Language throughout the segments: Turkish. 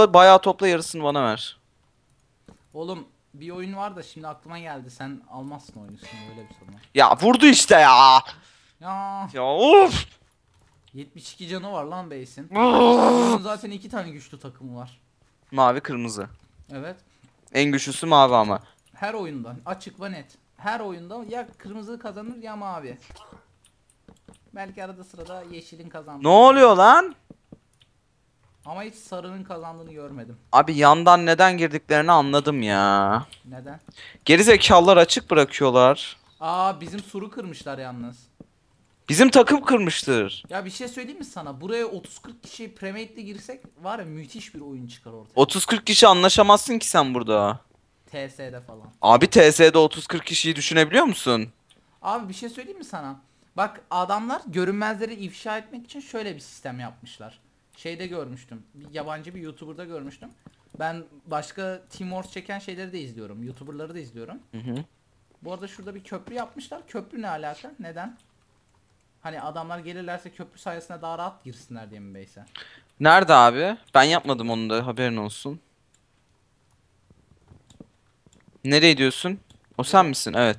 bayağı topla yarısını bana ver. Oğlum bir oyun var da şimdi aklıma geldi. Sen almazsın oyunu şimdi öyle bir sorun var. Ya vurdu işte ya. Ya Ya of. 72 canı var lan Base'in. Bunun zaten iki tane güçlü takımı var. Mavi kırmızı. Evet. En güçlüsü mavi ama. Her oyunda açık ve net. Her oyunda ya kırmızı kazanır ya mavi. Belki arada sırada yeşilin kazandığı. Ne oluyor lan? Ama hiç sarının kazandığını görmedim. Abi yandan neden girdiklerini anladım ya. Neden? Gerizekalılar açık bırakıyorlar. Aa bizim suru kırmışlar yalnız. Bizim takım kırmıştır. Ya bir şey söyleyeyim mi sana? Buraya 30-40 kişi premate'le girsek var ya müthiş bir oyun çıkar ortaya. 30-40 kişi anlaşamazsın ki sen burada. TS'de falan. Abi TS'de 30-40 kişiyi düşünebiliyor musun? Abi bir şey söyleyeyim mi sana? Bak adamlar görünmezleri ifşa etmek için şöyle bir sistem yapmışlar. Şeyde görmüştüm. Bir yabancı bir YouTuber'da görmüştüm. Ben başka Team Wars çeken şeyleri de izliyorum. YouTuber'ları da izliyorum. Hı hı. Bu arada şurada bir köprü yapmışlar. Köprü ne alaka? Neden? Hani adamlar gelirlerse köprü sayesinde daha rahat girsinler diye mi Beyse? Nerede abi? Ben yapmadım onu da haberin olsun. Nereye diyorsun? O sen misin? Evet.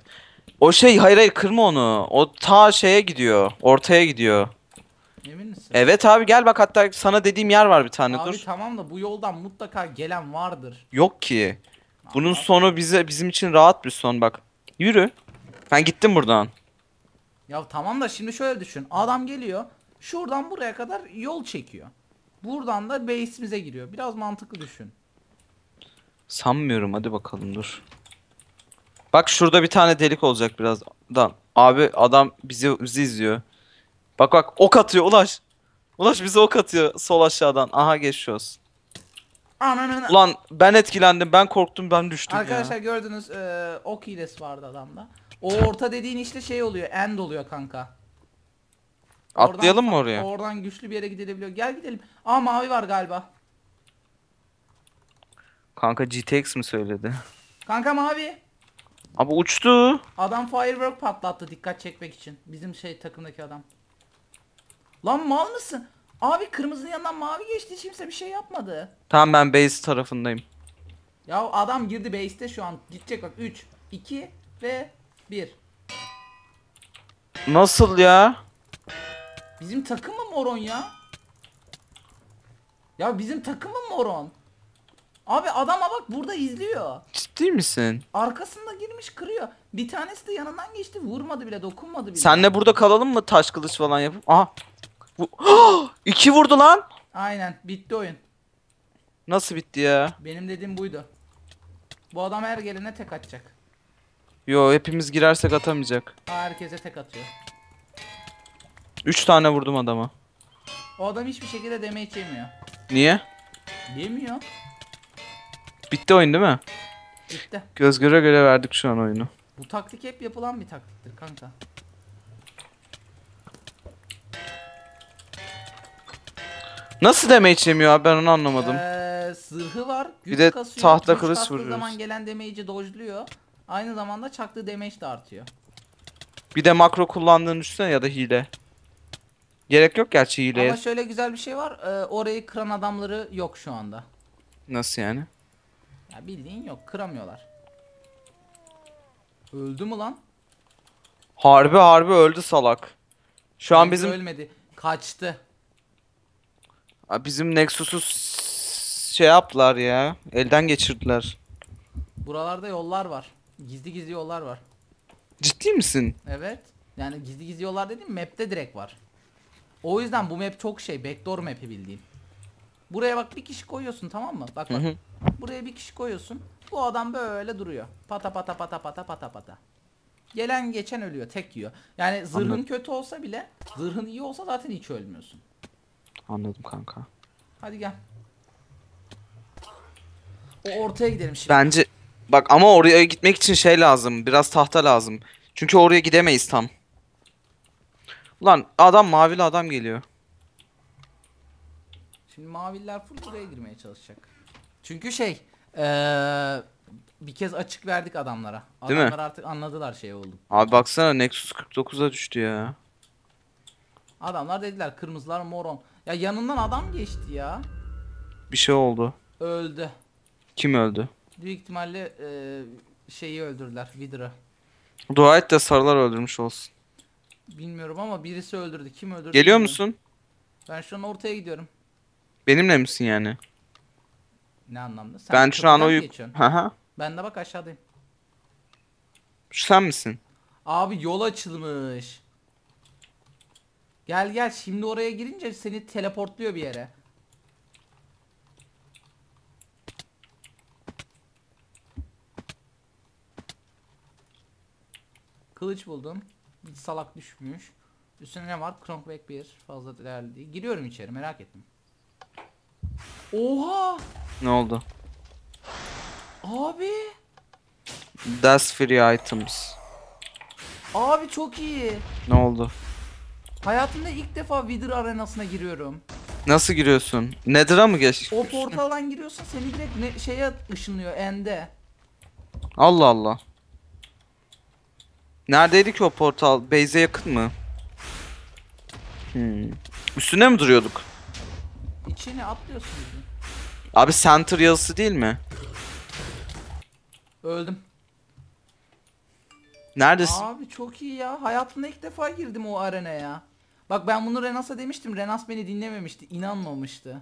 O şey hayır hayır kırma onu. O ta şeye gidiyor. Ortaya gidiyor. Emin misin? Evet abi gel bak hatta sana dediğim yer var bir tane Abi dur. tamam da bu yoldan mutlaka gelen vardır. Yok ki. Bunun sonu bize bizim için rahat bir son bak. Yürü. Ben gittim buradan. Ya tamam da şimdi şöyle düşün. Adam geliyor. Şuradan buraya kadar yol çekiyor. Buradan da base'imize giriyor. Biraz mantıklı düşün. Sanmıyorum hadi bakalım dur. Bak şurada bir tane delik olacak birazdan. Abi adam bizi bizi izliyor. Bak bak ok atıyor Ulaş. Ulaş bize ok atıyor sol aşağıdan. Aha geçiyoruz. Ulan ben etkilendim ben korktum ben düştüm Arkadaşlar ya. gördünüz eee ok hilesi vardı adamda. O orta dediğin işte şey oluyor. End oluyor kanka. Atlayalım mı oraya? Oradan güçlü bir yere gidilebiliyor. Gel gidelim. Aa mavi var galiba. Kanka GTX mi söyledi? Kanka mavi. Abi uçtu. Adam firework patlattı dikkat çekmek için. Bizim şey takımdaki adam. Lan mal mısın? Abi kırmızının yanından mavi geçti hiç kimse bir şey yapmadı. Tamam ben base tarafındayım. Ya adam girdi base'te şu an. Gidecek bak 3, 2 ve 1. Nasıl ya? Bizim takım mı moron ya? Ya bizim takım mı moron? Abi adama bak burada izliyor. Ciddi misin? Arkasında girmiş kırıyor. Bir tanesi de yanından geçti vurmadı bile dokunmadı bile. Senle burada kalalım mı taş kılıç falan yapıp? Aha. Bu... İki vurdu lan. Aynen bitti oyun. Nasıl bitti ya? Benim dediğim buydu. Bu adam her gelene tek atacak. Yo hepimiz girersek atamayacak. Herkese tek atıyor. Üç tane vurdum adama. O adam hiçbir şekilde damage yemiyor. Niye? Yemiyor. Bitti oyun değil mi? Bitti. Göz göre göre verdik şu an oyunu. Bu taktik hep yapılan bir taktiktir kanka. Nasıl damage yemiyor abi ben onu anlamadım. Ee, zırhı var. Güç Bir de kasıyor. tahta Güç kılıç kastığı vuruyoruz. zaman gelen damage'i dojluyor. Aynı zamanda çaktığı damage de artıyor. Bir de makro kullandığını düşünsene ya da hile. Gerek yok gerçi hileye. Ama şöyle güzel bir şey var. Ee, orayı kıran adamları yok şu anda. Nasıl yani? Ya bildiğin yok. Kıramıyorlar. Öldü mü lan? Harbi harbi öldü salak. Şu an Bence bizim ölmedi. Kaçtı. Bizim Nexus'u şey yaptılar ya. Elden geçirdiler. Buralarda yollar var. Gizli gizli yollar var. Ciddi misin? Evet. Yani gizli gizli yollar dediğim map'te direkt var. O yüzden bu map çok şey. Backdoor map'i bildiğin. Buraya bak bir kişi koyuyorsun tamam mı? Bak Hı bak. hı. Buraya bir kişi koyuyorsun. Bu adam böyle duruyor. Pata pata pata pata pata pata. Gelen geçen ölüyor. Tek yiyor. Yani zırhın Anladım. kötü olsa bile zırhın iyi olsa zaten hiç ölmüyorsun. Anladım kanka. Hadi gel. O ortaya gidelim şimdi. Bence bak ama oraya gitmek için şey lazım. Biraz tahta lazım. Çünkü oraya gidemeyiz tam. Ulan adam mavili adam geliyor. Şimdi maviler full buraya girmeye çalışacak. Çünkü şey eee, bir kez açık verdik adamlara. Değil mi? Adamlar artık anladılar şey oldu. Abi baksana Nexus 49'a düştü ya. Adamlar dediler kırmızılar moron. Ya yanından adam geçti ya. Bir şey oldu. Öldü. Kim öldü? Büyük ihtimalle e, şeyi öldürdüler. Vidra. Dua et de sarılar öldürmüş olsun. Bilmiyorum ama birisi öldürdü. Kim öldürdü? Geliyor bilmiyorum. musun? Ben şu an ortaya gidiyorum. Benimle misin yani? Ne anlamda? Sen ben şu an o mi yük... geçiyorsun? Haha. Ben de bak aşağıdayım. Sen misin? Abi yol açılmış. Gel gel şimdi oraya girince seni teleportluyor bir yere. Kılıç buldum. Bir salak düşmüş. Üstüne ne var? Cronkback bir fazla değerli değil. Giriyorum içeri merak ettim. Oha! Ne oldu? Abi! That's free items. Abi çok iyi. Ne oldu? Hayatımda ilk defa Wither arenasına giriyorum. Nasıl giriyorsun? Nether'a mı geç? O portaldan giriyorsun seni direkt ne, şeye ışınlıyor ende. Allah Allah. Neredeydi ki o portal? Base'e yakın mı? Hmm. Üstüne mi duruyorduk? İçine atlıyorsun. Abi center yazısı değil mi? Öldüm. Neredesin? Abi çok iyi ya. Hayatımda ilk defa girdim o arenaya. Bak ben bunu Renas'a demiştim. Renas beni dinlememişti. inanmamıştı.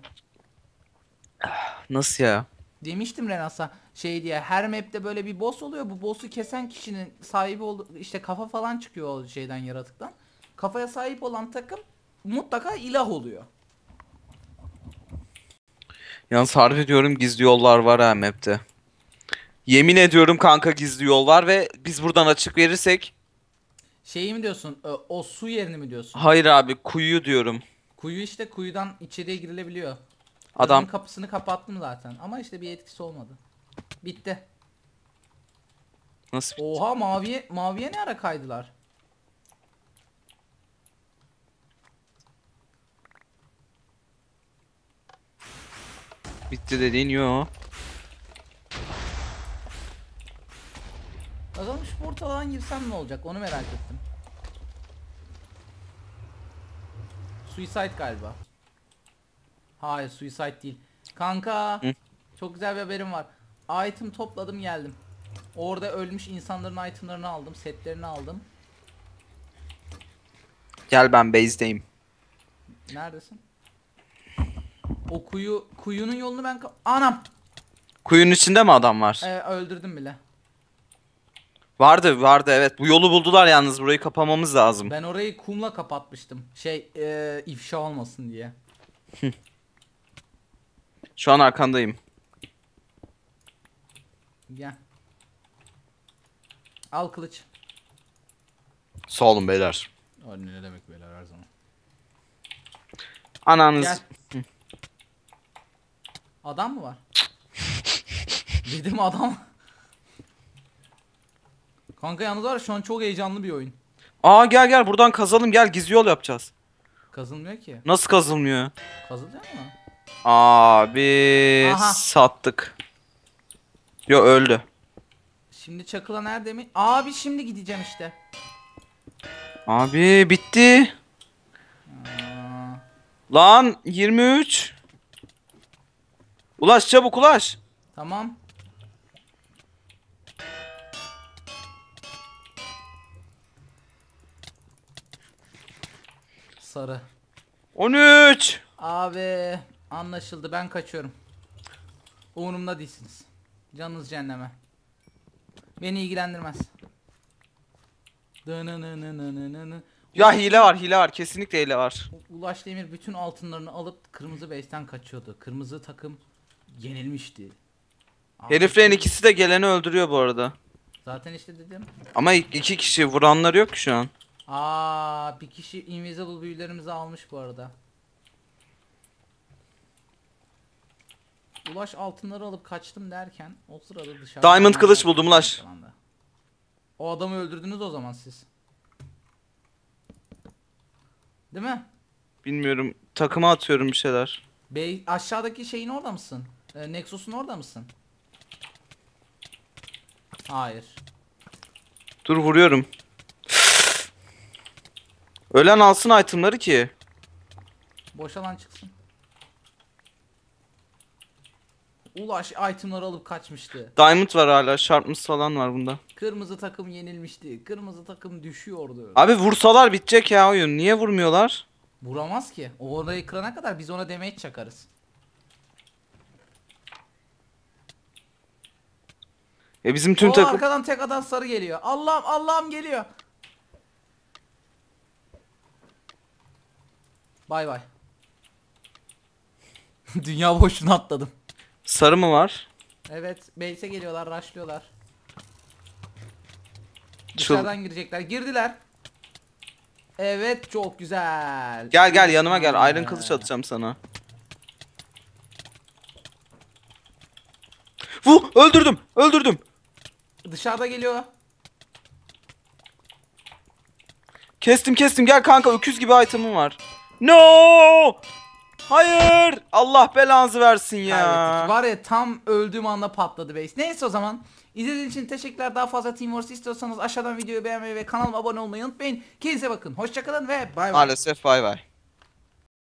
Nasıl ya? Demiştim Renas'a şey diye her map'te böyle bir boss oluyor. Bu boss'u kesen kişinin sahibi oldu işte kafa falan çıkıyor o şeyden yaratıktan. Kafaya sahip olan takım mutlaka ilah oluyor. Yalnız harbi diyorum gizli yollar var ha map'te. Yemin ediyorum kanka gizli yol var ve biz buradan açık verirsek Şeyi mi diyorsun? O su yerini mi diyorsun? hayır abi kuyu diyorum. Kuyu işte kuyudan içeriye girilebiliyor. Adam Kadının kapısını kapattım zaten ama işte bir etkisi olmadı. Bitti. nasıl Oha maviye maviye ne ara kaydılar? bitti dediğin yo. Bakalım şu portaldan girsem ne olacak onu merak ettim. Suicide galiba. Hayır suicide değil. Kanka Hı? çok güzel bir haberim var. Item topladım geldim. Orada ölmüş insanların itemlarını aldım, setlerini aldım. Gel ben base'deyim. Neredesin? O kuyu kuyunun yolunu ben anam Kuyunun içinde mi adam var? Ee, öldürdüm bile. Vardı vardı evet. Bu yolu buldular yalnız burayı kapamamız lazım. Ben orayı kumla kapatmıştım. Şey ee, ifşa olmasın diye. Şu an arkandayım. Gel. Al kılıç. Sağ olun beyler. Anne ne demek böyle her zaman. Ananız. Gel. Adam mı var? Dedim adam. Kanka yalnız var şu an çok heyecanlı bir oyun. Aa gel gel buradan kazalım gel gizli yol yapacağız. Kazılmıyor ki. Nasıl kazılmıyor? Kazılıyor mu? Abi Aha. sattık. Yo öldü. Şimdi çakıla nerede mi? Abi şimdi gideceğim işte. Abi bitti. Aa, Lan 23. Ulaş çabuk ulaş. tamam. Sarı. 13. Abi anlaşıldı ben kaçıyorum. Umurumda değilsiniz. Canınız cehenneme. Beni ilgilendirmez. Ya hile var hile var kesinlikle hile var. Ulaş Demir bütün altınlarını alıp kırmızı base'ten kaçıyordu. Kırmızı takım yenilmişti. Abi, Heriflerin ikisi de geleni öldürüyor bu arada. Zaten işte dedim. Ama iki kişi vuranları yok şu an. Aa bir kişi invisible büyülerimizi almış bu arada. Ulaş altınları alıp kaçtım derken o sırada dışarıda Diamond kılıç buldum Ulaş. O adamı öldürdünüz o zaman siz. Değil mi? Bilmiyorum takıma atıyorum bir şeyler. Bey aşağıdaki şeyin orada mısın? Ee, Nexus'un orada mısın? Hayır. Dur vuruyorum. Ölen alsın itemları ki. Boş alan çıksın. Ulaş itemları alıp kaçmıştı. Diamond var hala. Sharpness falan var bunda. Kırmızı takım yenilmişti. Kırmızı takım düşüyordu. Abi vursalar bitecek ya oyun. Niye vurmuyorlar? Vuramaz ki. O orayı kırana kadar biz ona damage çakarız. E bizim tüm o takım... arkadan tek adam sarı geliyor. Allah'ım Allah'ım geliyor. Bay bay. Dünya boşuna atladım. Sarı mı var? Evet, base'e geliyorlar, rushlıyorlar. Dışarıdan girecekler. Girdiler. Evet, çok güzel. Gel gel yanıma gel. Ee, Iron kılıç atacağım sana. Vu öldürdüm. Öldürdüm. Dışarıda geliyor. Kestim kestim. Gel kanka öküz gibi item'ım var. No! Hayır! Allah belanızı versin ya. Kaybettik. Var ya tam öldüğüm anda patladı base. Neyse o zaman. İzlediğiniz için teşekkürler. Daha fazla Team Wars istiyorsanız aşağıdan videoyu beğenmeyi ve kanalıma abone olmayı unutmayın. Kendinize bakın. Hoşçakalın ve bay bay. Maalesef bay bay.